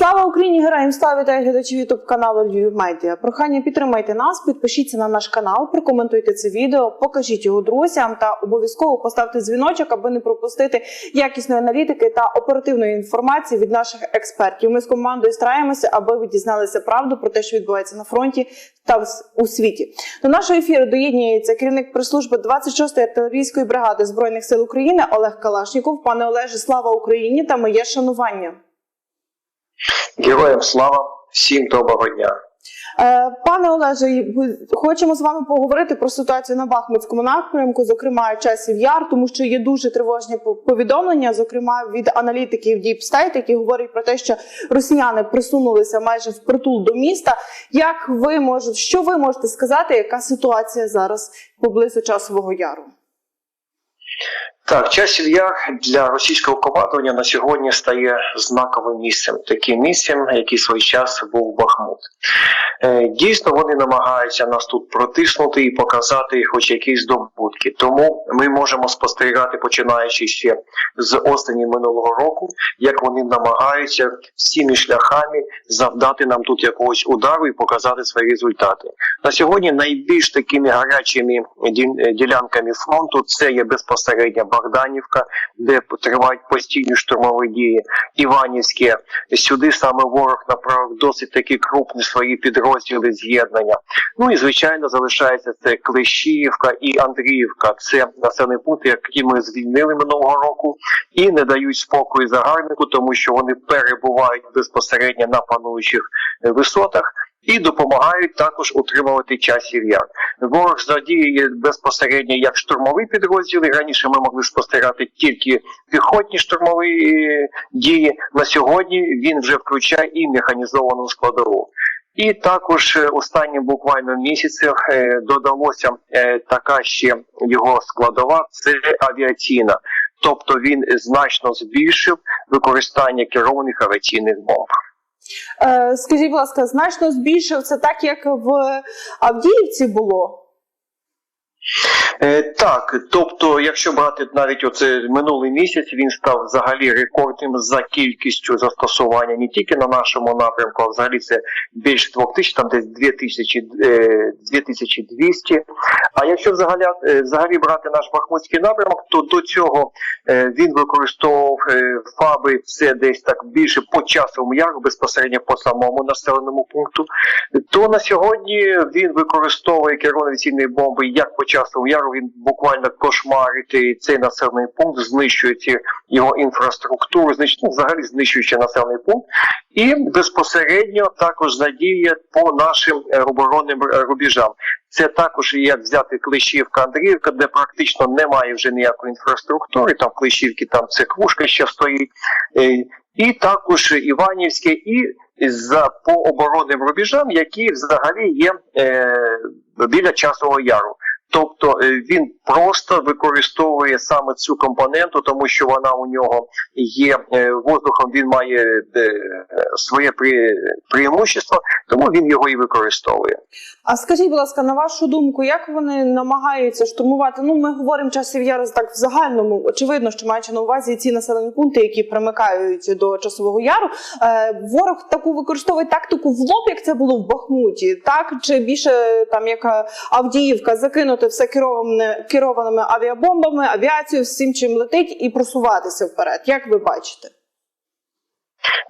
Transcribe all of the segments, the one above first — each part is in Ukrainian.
Слава Україні! Героям слава вітаю глядачів Ютуб каналу Львів Медіа. Прохання підтримайте нас, підпишіться на наш канал, прокоментуйте це відео, покажіть його друзям та обов'язково поставте дзвіночок, аби не пропустити якісної аналітики та оперативної інформації від наших експертів. Ми з командою стараємося, аби ви дізналися правду про те, що відбувається на фронті та у світі. До нашого ефіру доєднується керівник прес-служби 26-ї артилерійської бригади збройних сил України Олег Калашніков. Пане Олеже, слава Україні та моє шанування. Героям слава, всім доброго дня. Е, Пане Олеже, хочемо з вами поговорити про ситуацію на Бахмутському напрямку, зокрема часів яр, тому що є дуже тривожні повідомлення, зокрема від аналітиків Deep State, які говорять про те, що росіяни присунулися майже впритул до міста. Як ви можете, що ви можете сказати, яка ситуація зараз поблизу часового яру? Так, часів яр для російського командування на сьогодні стає знаковим місцем, таким місцем, який в свій час був Бахмут. Е, Дійсно, вони намагаються нас тут протиснути і показати хоч якісь здобутки. Тому ми можемо спостерігати, починаючи ще з осені минулого року, як вони намагаються всіми шляхами завдати нам тут якогось удару і показати свої результати. На сьогодні найбільш такими гарячими ділянками фронту це є безпосередньо Богданівка, де тривають постійні штурмові дії, Іванівське. Сюди саме ворог направив досить такі крупні свої підрозділи з'єднання. Ну і звичайно залишається це Клещіївка і Андріївка. Це населені пункти, які ми звільнили минулого року, і не дають спокою загарбнику, тому що вони перебувають безпосередньо на пануючих висотах. І допомагають також утримувати часів яр. Ворог задіє безпосередньо як штурмові підрозділи. Раніше ми могли спостерігати тільки піхотні штурмові е, дії. На сьогодні він вже включає і механізовану складову. І також е, останнім буквально місяцях е, додалося така ще його складова це авіаційна. Тобто він значно збільшив використання керованих авіаційних бомб. Е, Скажіть, будь ласка, значно збільшив це так, як в Авдіївці було? Е, так, тобто, якщо брати навіть оце минулий місяць, він став взагалі рекордним за кількістю застосування не тільки на нашому напрямку, а взагалі це більше двох тисяч, там десь 2000, е, 2200. А якщо взагалі, е, взагалі брати наш Бахмутський напрямок, то до цього він використовував фаби це десь так більше по часовому яру, безпосередньо по самому населеному пункту. То на сьогодні він використовує керовані бомби як по часовому яру, він буквально кошмарить цей населений пункт, знищує його інфраструктуру, знищує, ну, взагалі знищуючи населений пункт, і безпосередньо також задіє по нашим е, оборонним е, рубежам. Це також як взяти Клещівка Андріївка, де практично немає вже ніякої інфраструктури. Там в Клещівці там церквушка ще стоїть, Е, і також Іванівське, і за по оборонним рубежам, які взагалі є е, біля часового яру. Тобто е, він просто використовує саме цю компоненту, тому що вона у нього є е, воздухом. Він має е, своє преимущество, тому він його і використовує. А скажіть, будь ласка, на вашу думку, як вони намагаються штурмувати? Ну, ми говоримо часів яру так в загальному. Очевидно, що маючи на увазі ці населені пункти, які примикають до часового яру. Ворог таку використовує тактику в лоб, як це було в Бахмуті, так чи більше там як Авдіївка, закинути все кероване керованими авіабомбами, авіацією, всім чим летить, і просуватися вперед. Як ви бачите?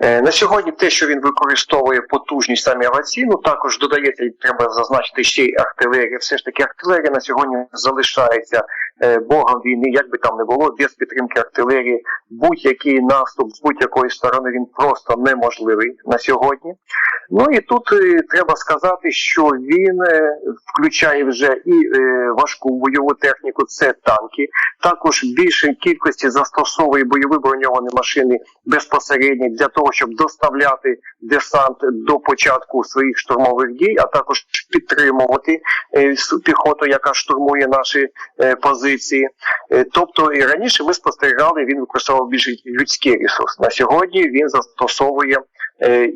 Е, На сьогодні те, що він використовує потужність саме авіаційну, також додається, і треба зазначити ще й артилерія. Все ж таки, артилерія на сьогодні залишається е, богом війни, як би там не було, без підтримки артилерії. Будь-який наступ з будь-якої сторони він просто неможливий на сьогодні. Ну і тут е, треба сказати, що він включає вже і важку бойову техніку, це танки. Також більшій кількості застосовує бойові броньовані машини безпосередньо для того, щоб доставляти десант до початку своїх штурмових дій, а також підтримувати е, піхоту, яка штурмує наші е, позиції. Е, тобто і раніше ми спостерігали, він використовував більше людський ресурс. На сьогодні він застосовує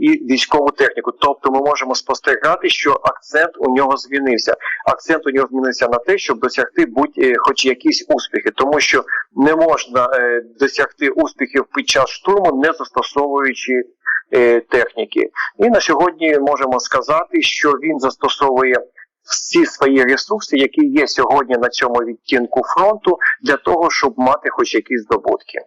і військову техніку. Тобто ми можемо спостерігати, що акцент у нього змінився. Акцент у нього змінився на те, щоб досягти будь е, якісь успіхи, тому що не можна е, досягти успіхів під час штурму, не застосовуючи е, техніки. І на сьогодні можемо сказати, що він застосовує всі свої ресурси, які є сьогодні на цьому відтінку фронту, для того, щоб мати хоч якісь здобутки.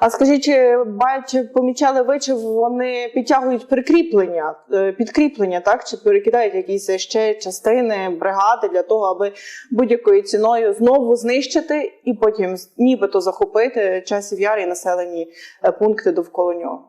А скажіть, чи бачите, помічали ви, чи вони підтягують прикріплення, е, підкріплення, так? Чи перекидають якісь ще частини, бригади для того, аби будь-якою ціною знову знищити і потім нібито захопити часів яр населені е, пункти довкола нього?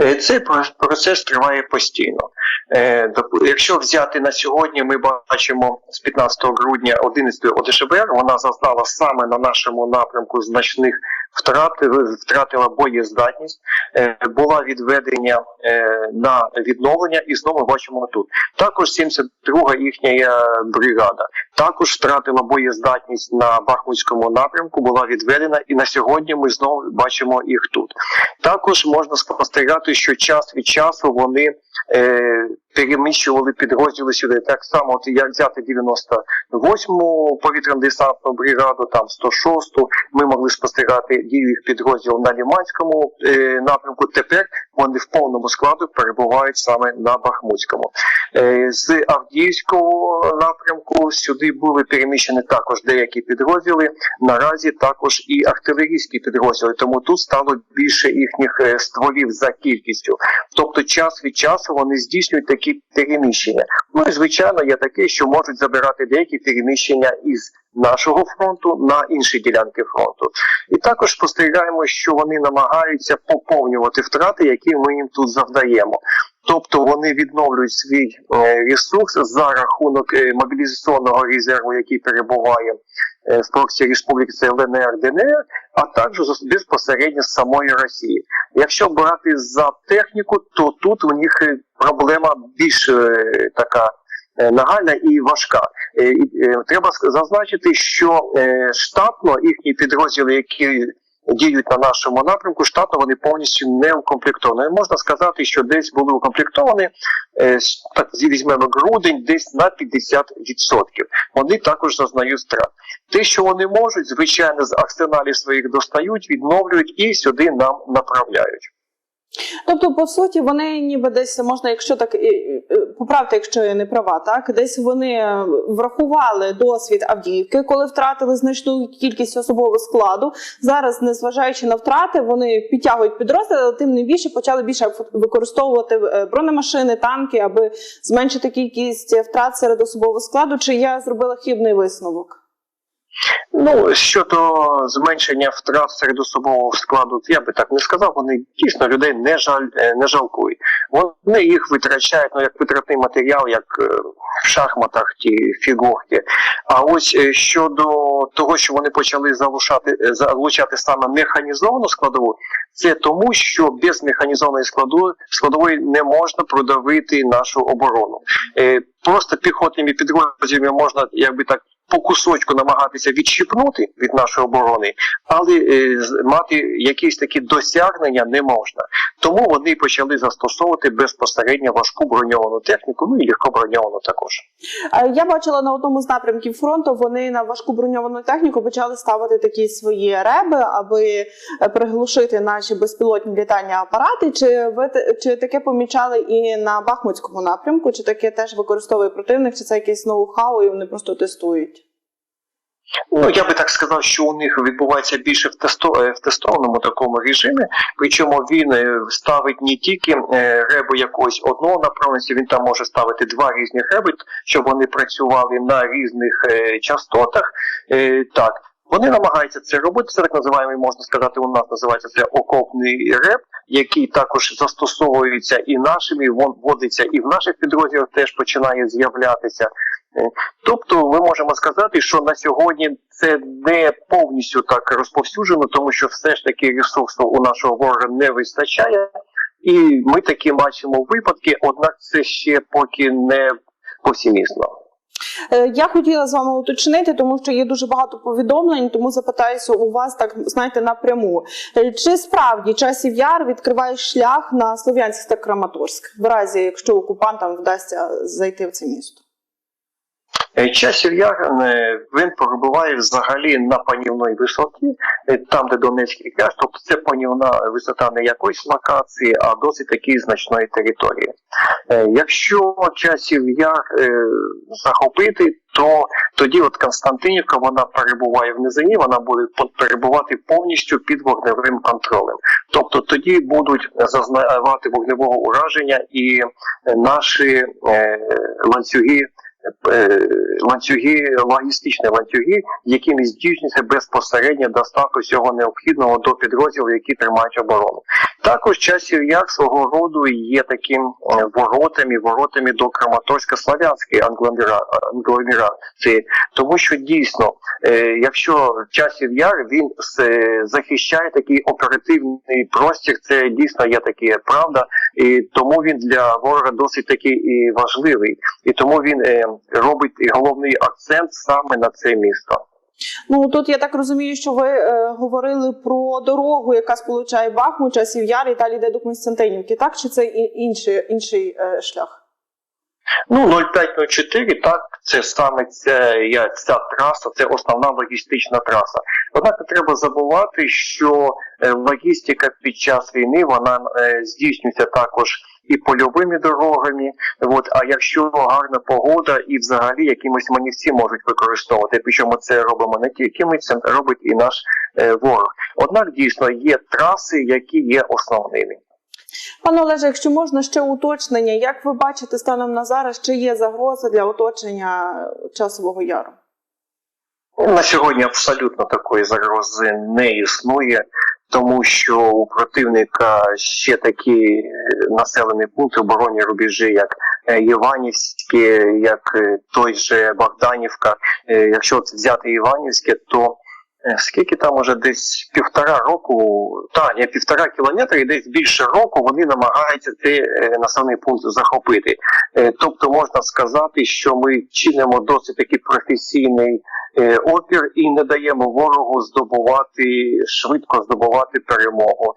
Е, Цей процес триває постійно. Е, Якщо взяти на сьогодні, ми бачимо з 15 грудня 11 ОДШБР, вона зазнала саме на нашому напрямку значних втрат, е, втратила боєздатність, е, була відведення е, на відновлення, і знову бачимо тут. Також 72 їхня е, бригада також втратила боєздатність на Бахмутському напрямку, була відведена, і на сьогодні ми знову бачимо їх тут. Також можна спостерігати, що час від часу вони е, переміщували підрозділи сюди. Так само, от як взяти 98-му повітряно-десантну бригаду, там 106-ту, ми могли спостерігати дію їх підрозділів на Ліманському е, напрямку. Тепер вони в повному складу перебувають саме на Бахмутському. Е, з Авдіївського напрямку сюди були переміщені також деякі підрозділи. Наразі також і артилерійські підрозділи, тому тут стало більше їхніх е, стволів за кількістю. Тобто, час від часу вони здійснюють такі переміщення. Ну і звичайно, є таке, що можуть забирати деякі переміщення із нашого фронту на інші ділянки фронту. І також спостерігаємо, що вони намагаються поповнювати втрати, які ми їм тут завдаємо. Тобто вони відновлюють свій е, ресурс за рахунок е, мобілізаційного резерву, який перебуває е, в проксі республіки це ЛНР, ДНР, а також безпосередньо з самої Росії. Якщо брати за техніку, то тут у них проблема більш така нагальна і важка. Треба зазначити, що штатно їхні підрозділи, які діють на нашому напрямку, штатно вони повністю не укомплектовані. Можна сказати, що десь були укомплектовані, е, так візьмемо грудень, десь на 50%. Вони також зазнають втрат. Те, що вони можуть, звичайно, з арсеналів своїх достають, відновлюють і сюди нам направляють. Тобто, по суті, вони ніби десь можна, якщо так поправте, якщо я не права, так десь вони е, врахували досвід Авдіївки, коли втратили значну кількість особового складу. Зараз, незважаючи на втрати, вони підтягують підрозділи, але тим не більше почали більше використовувати е, бронемашини, танки, аби зменшити кількість втрат серед особового складу. Чи я зробила хибний висновок? Ну щодо зменшення втрат серед особового складу, я би так не сказав. Вони дійсно людей не жаль е, не жалкують. Вони їх витрачають ну як витратний матеріал, як е, в шахматах ті фігурки. А ось е, щодо того, що вони почали залучати залучати саме механізовану складову, це тому, що без механізованої складу складової не можна продавити нашу оборону. Просто піхотними підрозділами можна, якби так по кусочку намагатися відщипнути від нашої оборони, але е, мати якісь такі досягнення не можна. Тому вони почали застосовувати безпосередньо важку броньовану техніку, ну і легко броньовану також. Я бачила на одному з напрямків фронту. Вони на важку броньовану техніку почали ставити такі свої реби, аби е, приглушити наші безпілотні літальні апарати. Чи ви чи таке помічали і на Бахмутському напрямку? Чи таке теж використовує противник? Чи це якесь ноу-хау, і вони просто тестують? Ну я би так сказав, що у них відбувається більше в тесто е, в тестованому такому режимі. Причому він е, ставить не тільки е, реби якогось одного направленості, він там може ставити два різні реби, щоб вони працювали на різних е, частотах. Е, Так. Вони намагаються це робити. Це так називаємо, можна сказати, у нас називається це окопний реп, який також застосовується і нашими, вон- вводиться і в наших підрозділах теж починає з'являтися. Тобто, ми можемо сказати, що на сьогодні це не повністю так розповсюджено, тому що все ж таки ресурсу у нашого ворога не вистачає, і ми такі бачимо випадки, однак це ще поки не повсімісно. Е, Я хотіла з вами уточнити, тому що є дуже багато повідомлень, тому запитаюся у вас так знаєте напряму. Е, Чи справді часів яр відкриває шлях на Слов'янськ та Краматорськ, в разі якщо окупантам вдасться зайти в це місто? Е, Часів Яр е, він перебуває взагалі на панівної висоті, е, там, де Донецький кряж, тобто це панівна висота не якоїсь локації, а досить таки значної території. Якщо часів Яр захопити, то тоді от Константинівка вона перебуває в низині, вона буде перебувати повністю під вогневим контролем. Тобто тоді будуть зазнавати вогневого ураження і наші ланцюги. Е, Ланцюги, логістичні ланцюги, якими здійснюється безпосередньо доставка всього необхідного до підрозділів, які тримають оборону. Також часів як свого роду є таким е, воротами, воротами до Краматорсько-Славянської англомера- тому що дійсно, е, якщо часів яр він захищає такий оперативний простір, це дійсно є таке правда, і тому він для ворога досить таки і важливий, і тому він е, робить головний акцент саме на це місто. Ну тут я так розумію, що ви е, говорили про дорогу, яка сполучає Бахмут, часів Яр і далі йде до Константинівки. Так чи це інший, інший е, шлях? Ну, 0504, так, це саме ця, ця траса, це основна логістична траса. Однак не треба забувати, що е, логістика під час війни вона е, здійснюється також і польовими дорогами. От, а якщо гарна погода і взагалі якимось манівці можуть використовувати, причому це робимо не тільки ми, це робить і наш е, ворог. Однак дійсно є траси, які є основними. Пане Олеже, якщо можна ще уточнення, як ви бачите станом на зараз, чи є загроза для оточення часового яру? На сьогодні абсолютно такої загрози не існує, тому що у противника ще такі е, населені пункти оборонні рубежі, як е, Іванівське, як е, той же Богданівка. Якщо взяти Іванівське, то скільки там уже десь півтора року, та не півтора кілометра, і десь більше року вони намагаються цей е, населений пункт захопити. Е, Тобто можна сказати, що ми чинимо досить таки професійний е, опір і не даємо ворогу здобувати швидко здобувати перемогу.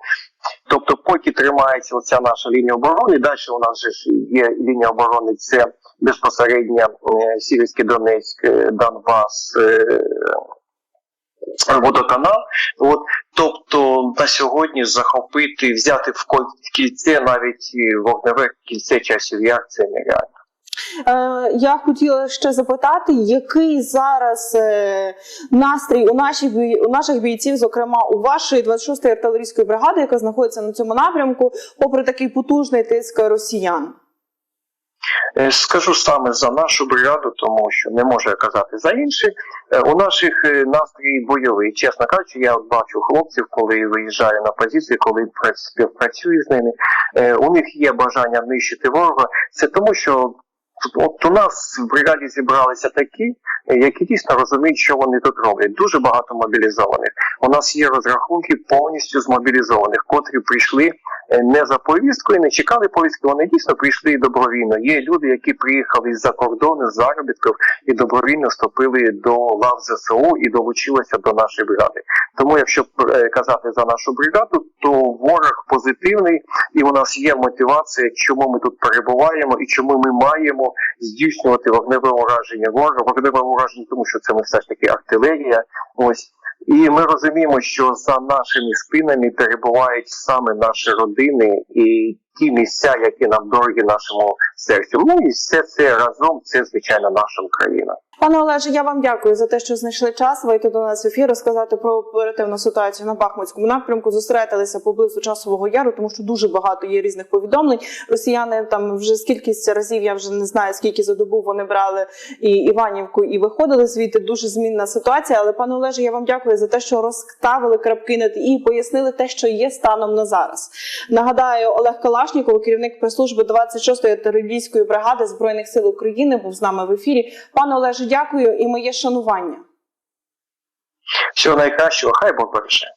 Тобто, поки тримається оця наша лінія оборони, далі у нас же є лінія оборони, це безпосередньо е, Сіверський Донецьк, е, Донбас. Е, Водоканал, от тобто на сьогодні захопити, взяти в кільце навіть вогневе кільце часів яр це нереально. Е, я хотіла ще запитати, який зараз е, настрій у наших бій- у наших бійців, зокрема у вашої 26-ї артилерійської бригади, яка знаходиться на цьому напрямку, попри такий потужний тиск росіян. Е, Скажу саме за нашу бригаду, тому що не можу казати за інші. Е, У наших е, настрій бойовий. Чесно кажучи, я бачу хлопців, коли виїжджаю на позиції, коли пра- співпрацюю з ними. У них є бажання нищити ворога. Це тому, що от у нас в бригаді зібралися такі, які дійсно розуміють, що вони тут роблять. Дуже багато мобілізованих. У нас є розрахунки повністю змобілізованих, котрі прийшли не за повісткою, не чекали повістки. Вони дійсно прийшли добровільно. Є люди, які приїхали з-за кордону з заробітків і добровільно вступили до лав ЗСУ і долучилися до нашої бригади. Тому, якщо е, казати за нашу бригаду, то ворог позитивний, і у нас є мотивація, чому ми тут перебуваємо і чому ми маємо здійснювати вогневе ураження ворога. Вогневе ураження, тому що це ми все ж таки артилерія. Ось. І ми розуміємо, що за нашими спинами перебувають саме наші родини і ті місця, які нам дорогі нашому серцю. Ну і все це разом це звичайно наша Україна. Пане Олеже, я вам дякую за те, що знайшли час вийти до нас в ефір, розказати про оперативну ситуацію на Бахмутському напрямку. Зосередилися поблизу часового яру, тому що дуже багато є різних повідомлень. Росіяни там вже скількись разів, я вже не знаю скільки за добу вони брали і Іванівку, і виходили звідти. Дуже змінна ситуація. Але пане Олеже, я вам дякую за те, що розставили крапки над і пояснили те, що є станом на зараз. Нагадаю, Олег Калашніков, керівник прес-служби 26-ї артилерійської бригади збройних сил України, був з нами в ефірі. Пане Олеже, дякую і моє шанування. Всього найкращого, хай Бог береже.